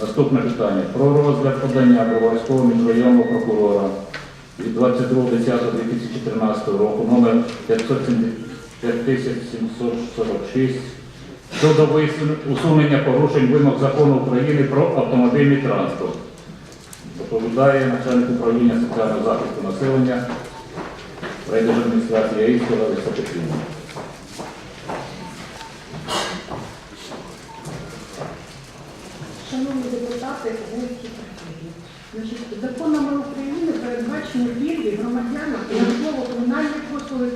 Наступне питання. Про розгляд подання Броварського міжрайонного прокурора від 22.10.2014 року номер 5746 щодо усунення порушень вимог закону України про автомобільний транспорт. Доповідає начальник управління соціального захисту населення райдержадміністрації Яївського Лариса Петрівна. Шановні депутати, гості присутні. Значить, законами України передбачені пільги громадянам на житлово-комунальні послуги,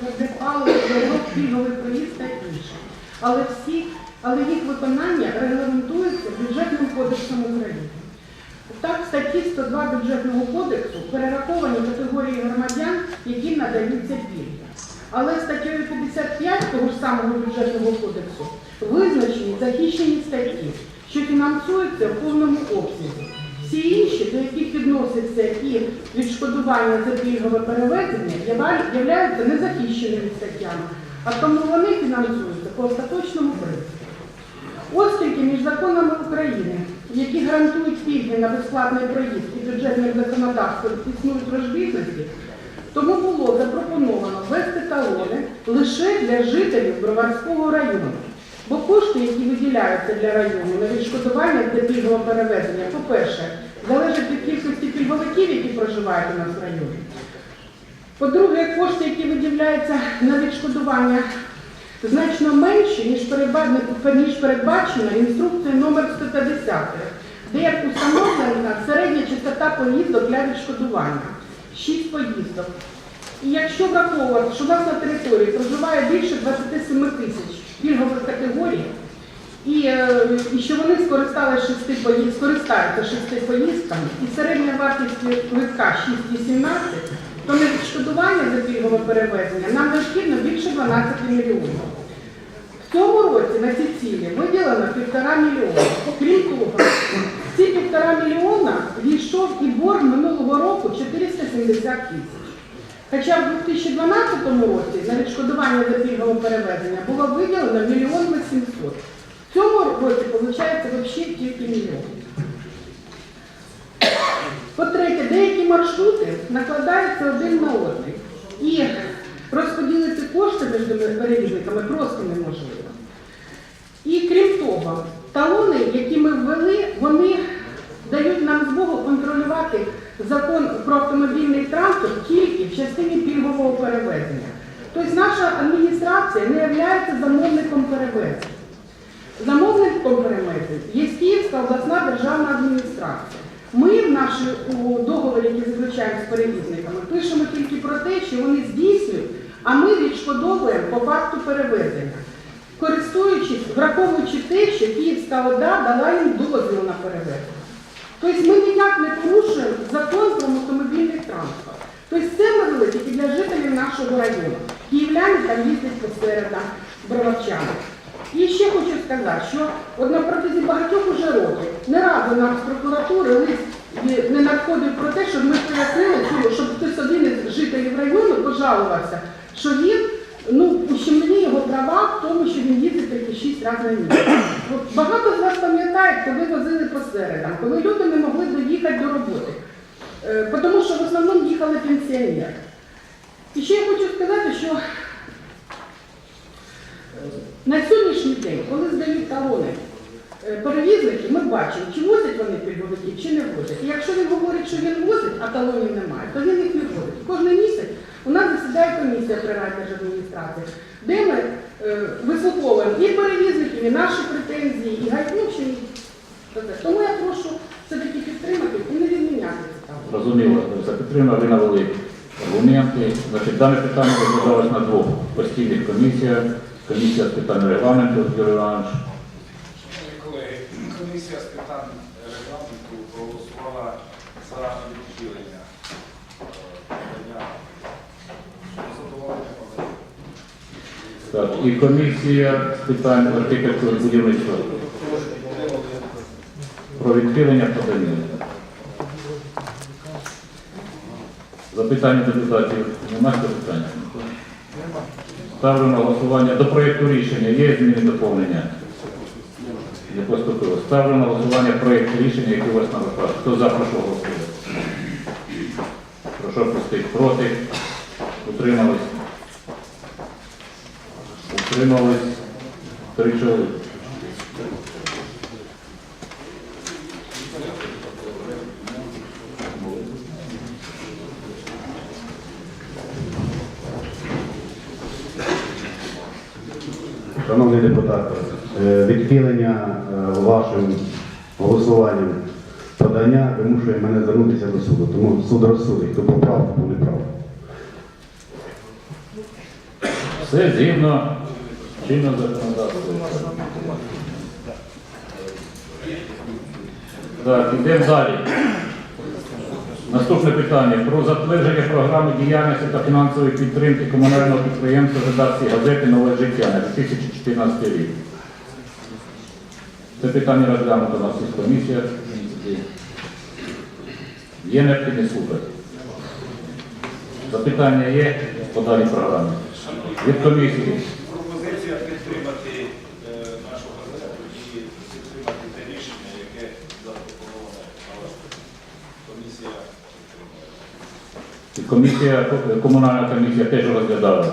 дорог, пільговий проїзд та інше. Але всі, але їх виконання регламентується бюджетним кодексом України. Так, статті 102 бюджетного кодексу перераховані категорії громадян, яким надаються пільги. Але статтею 55 того ж самого бюджетного кодексу визначені захищені статті, що фінансуються в повному обсязі. Всі інші, до яких відносяться і відшкодування за пільгове перевезення, ява- являються незахищеними статтями, а тому вони фінансуються по остаточному принципу. Оскільки між законами України, які гарантують пільги на безплатний проїзд і бюджетним законодавством існують розбіжності, тому було запропоновано ввести талони лише для жителів Броварського району. Бо кошти, які виділяються для району на відшкодування для пільгового перевезення, по-перше, залежать від кількості пільговиків, які проживають у нас в районі. По-друге, кошти, які виділяються на відшкодування, значно менші, ніж передбачено інструкцією номер 150, де як установлена середня частота поїздок для відшкодування 6 поїздок. І якщо враховувати, що у нас на території проживає більше 27 тисяч пільгових категорій, і, е, і що вони скористалися шести поїзд, скористаються шести поїздками, і середня вартість квитка 6,18, то на відшкодування за пільгове перевезення нам необхідно більше 12 мільйонів. В цьому році на ці цілі виділено півтора мільйона. Крім того, ці півтора мільйона війшов і борг минулого року 470 тисяч. Хоча в 2012 році на відшкодування за пільгове перевезення було виділено мільйон 800. В цьому році виходить взагалі тільки мільйон. По-третє, деякі маршрути накладаються один на один. І розподілити кошти між перевізниками просто неможливо. І крім того, талони, які ми ввели, вони дають нам змогу контролювати закон про автомобільний транспорт тільки в частині пільгового перевезення. Тобто наша адміністрація не є замовником перевезень. Замовником перевезень є Київська обласна державна адміністрація. Ми в нашій договорі, який заключаємо з перевізниками, пишемо тільки про те, що вони здійснюють, а ми відшкодовуємо по факту перевезення, користуючись, враховуючи те, що Київська ОДА дала їм дозвіл на перевезення. Тобто ми ніяк не порушуємо закон про автомобільний транспорт. Тобто це ми тільки для жителів нашого району. Київляни там їздять по середам, броварчани. І ще хочу сказати, що от на протязі багатьох уже років не разу нам з прокуратури лист не надходив про те, щоб ми пояснили, щоб хтось один із жителів району пожалувався, що він ну, ущемлює його права в тому, що він їздить тільки 6 разів на місяць. Багато з вас пам'ятають, коли возили по середам, коли люди не могли доїхати до роботи. Е, Тому що в основному їхали пенсіонери. І ще я хочу сказати, що на сьогоднішній день, коли здають талони е, перевізники, ми бачимо, чи возять вони пільговиків, чи не возять. І якщо він говорить, що він возить, а талонів немає, то він їх не возить. Кожен місяць у нас засідає комісія при райдержадміністрації, де ми е, вислуховуємо і перевізників, і наші претензії, і гайдучі. Тому я прошу все-таки підтримати і не відміняти це талони. Розуміло, за підтримку ви навели аргументи. Значить, дане питання розглядалось на двох постійних комісіях. Комісія з питань регламенту, Юрій Іванович. Шановні колеги, комісія з питань регламенту проголосувала за відхилення е, подання щодо задоволення подання. Так, і комісія з питань архітектури будівництва про відхилення подання. Запитання депутатів. Нема запитання? Ставлю на голосування. До проєкту рішення є зміни доповнення? Не поступило. Ставлю на голосування проєкт рішення, який у вас на руках. Хто за, прошу голосувати. Прошу пустити проти. Утримались. Утримались. Три чоловіки. Шановні депутати, е, відхилення е, вашим голосуванням подання вимушує мене звернутися до суду. Тому суд розсудить, хто був прав, хто був неправ. Все згідно чинного законодавства. Так, йдемо далі. Наступне питання про затвердження програми діяльності та фінансової підтримки комунального підприємства редакції газети Нове життя на 2014 рік. Це питання розглянуто на всіх комісіях. Є необхідність слухати. Запитання є по даній програмі. Від комісії. Пропозиція підтримати е, нашу газету і підтримати те рішення, яке запропоноване на ваш комісія підтримує. І Комісія, комунальна комісія теж розглядала.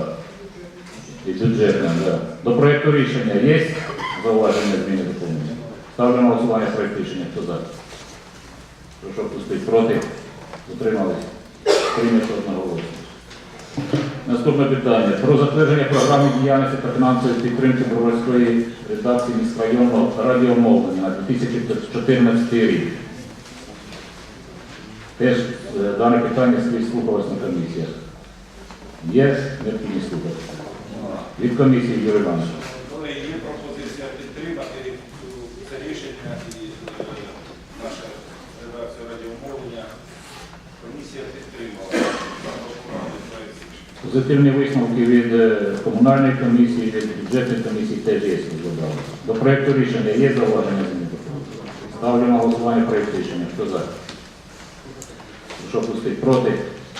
І бюджетна, да. До проєкту рішення є зауваження зміни доповнення? Ставлю на голосування проєкт рішення. Хто за? Прошу пустити проти. Утримались. Прийнято одноголосно. Наступне питання. Про затвердження програми діяльності та фінансової підтримки Броварської редакції міськрайонного радіомовлення на 2014 рік. Теж е, дане питання слід слухалось на комісіях. Є необхідність слухати. Від комісії Юрій Іванович. Є пропозиція підтримати це рішення і е, наша редакція радіомовлення, комісія підтримала. Позитивні висновки від е, комунальної комісії, від бюджетної комісії теж є розглядали. До проєкту рішення є зауваження? Ставлю на голосування проєкт рішення. Хто за? Прошу пустити проти.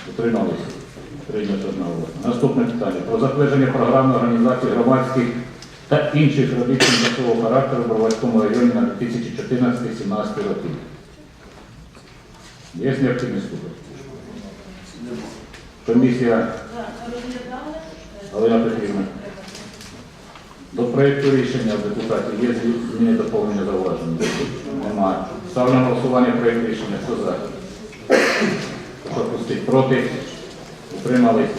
Утрималися. Прийнято одноголосно. Наступне питання. Про затвердження програми організації громадських та інших робіт тимчасового характеру в Броварському районі на 2014-2017 роки. Є необхідність слухати? Комісія Галина Петрівна. До проєкту рішення депутатів є зміни доповнення зауваження? Немає. Ставлю на голосування проєкт рішення. Хто за? Прошу пустити проти. Утримались.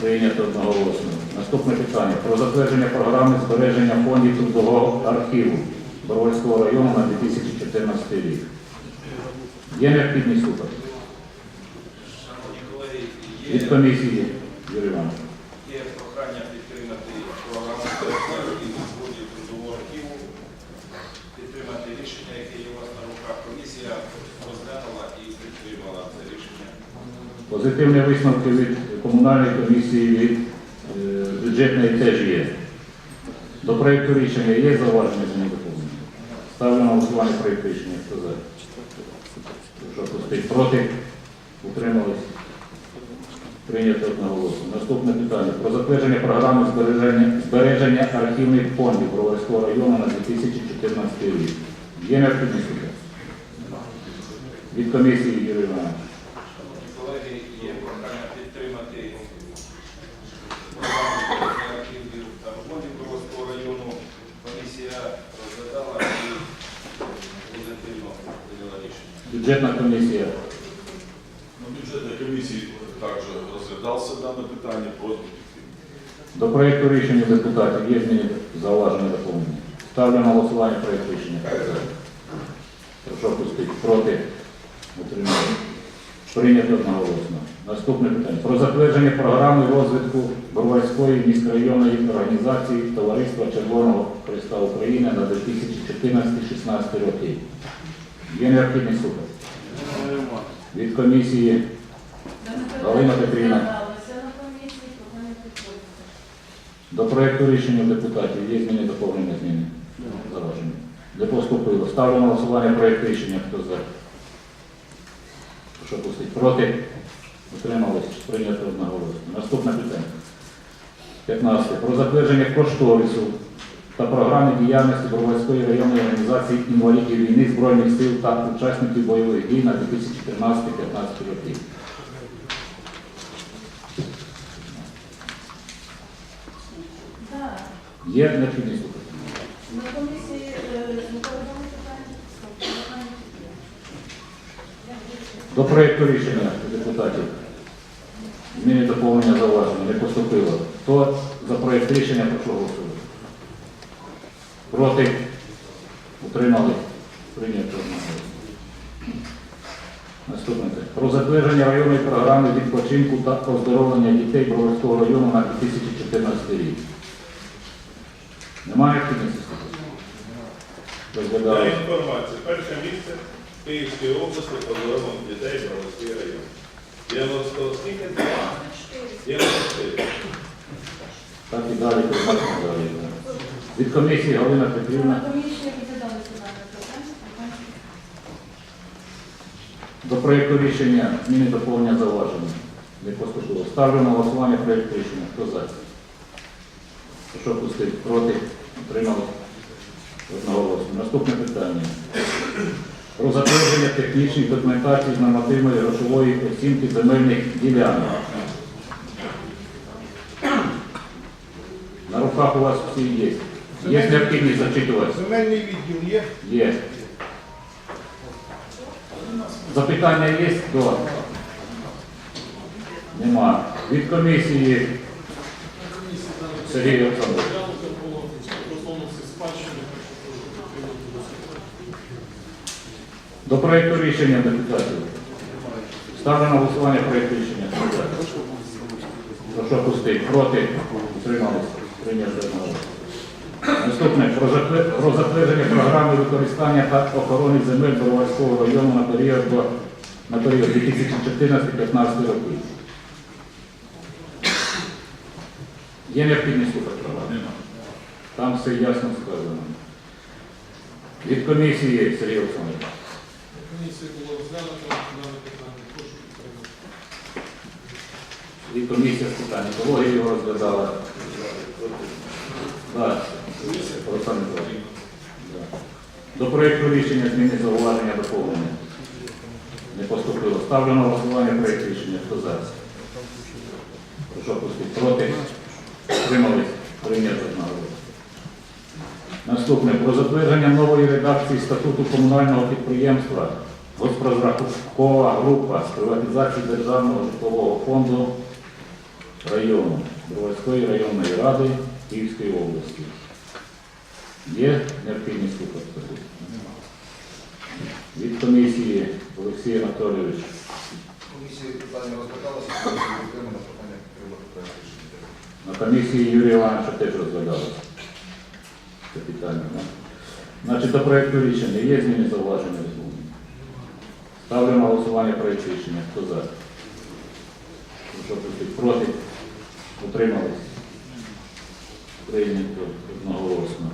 Прийнято одноголосно. Наступне питання. Про затвердження програми збереження фондів трудового архіву Боровольського району на 2014 рік. Є необхідність слухати? Від комісії Юрій Іванович. Є прохання підтримати програму збереження відводів трудового архіву, підтримати рішення, яке є у вас на руках. Комісія розглянула і підтримала це рішення. Позитивні висновки від комунальної комісії, від е, бюджетної теж є. До проєкту рішення є зауваження зміни доповнення? Ставлю на голосування проєкт рішення. Хто за? Прошу пустити проти. Утримались. Прийнято одноголосно. Наступне питання. Про затвердження програми збереження, збереження архівних фондів Броварського району на 2014 рік. Є необхідність? Від комісії Юрій Іванович. Шановні колеги, є прохання підтримати програму збереження архівів та фондів Броварського району. Комісія розглядала і позитивно прийняла рішення. Бюджетна комісія. На бюджетной комиссии также разглядался данное питание, просьба підтримати. До проєкту рішення депутатів є зміни зауваження доповнення. Ставлю на голосування проєкт рішення. Прошу пустити. Проти. Утримали. Прийнято одноголосно. Наступне питання. Про затвердження програми розвитку Броварської міськрайонної організації Товариства Червоного Христа України на 2014-2016 роки. Є необхідність слухати. Від комісії Галина Петрівна. До проєкту рішення депутатів є зміни доповнення зміни? Зауваження. Не поступило. Ставлю на голосування проєкт рішення. Хто за? Прошу пустити. Проти? Утримались? Прийнято одноголосно. Наступне питання. 15. Про затвердження кошторису та програми діяльності Броварської районної організації інвалідів війни Збройних сил та учасників бойових дій на 2013-2015 роки. Є необхідність е? До проєкту рішення депутатів. Зміни доповнення зауваження не поступило. Хто за проєкт рішення прошу голосувати? Проти? Утримали? Прийнято. Наступне. Про затвердження районної програми відпочинку та оздоровлення дітей Броварського району на 2014 рік. Немає необхідності Розглядали. інформації, перше місце в Київській області по здоров'ям дітей Броварський район. 90 скільки? 94. Так і далі. Від комісії Галина Петрівна. До проєкту рішення зміни доповнення зауваження. Не поступило. Ставлю на голосування проєкт рішення. Хто за? Що пустити? Проти? Утримали? Одноголосно. Наступне питання. Про затвердження технічних документацій з нормативної грошової оцінки земельних ділянок. На руках у вас всі є. Є необхідність зачитувати? Земельний відділ є? Є. Запитання є до? Нема. Від комісії Сергій Олександрович. До проєкту рішення депутатів. Ставлю на голосування проєкт рішення. Прошу пустити. Проти? Прийнято одного. Наступне про затвердження програми використання та охорони земель Броварського району на період на період 2014-2015 років. Є необхідність слухати програму? Там все ясно сказано. Від комісії Сергій Олександрович. Комісія була розглянута дане питання. Прошу підтримати. І комісія з питань екології його розглядала. Так. До проєкту рішення зміни зауваження доповнення. Не поступило. Ставлю на голосування проєкт рішення. Хто за? Прошу пустити. Проти? Тримались? Прийнято одноголосно. Наступне. Про затвердження нової редакції статуту комунального підприємства Госпрозрахункова група з приватизації Державного житлового фонду району Броварської районної ради Київської області. Є необхідність слухати статут? Від комісії Олексій Анатолійович. Комісії питання розглядалося, підтримано питання підтримати рішення. На комісії Юрія Івановича теж розглядалося це питання. да? Значить, до проєкту рішення є зміни зауваження розумні? Ставлю на голосування проєкт рішення. Хто за? Проти? Утримались? Прийнято одноголосно.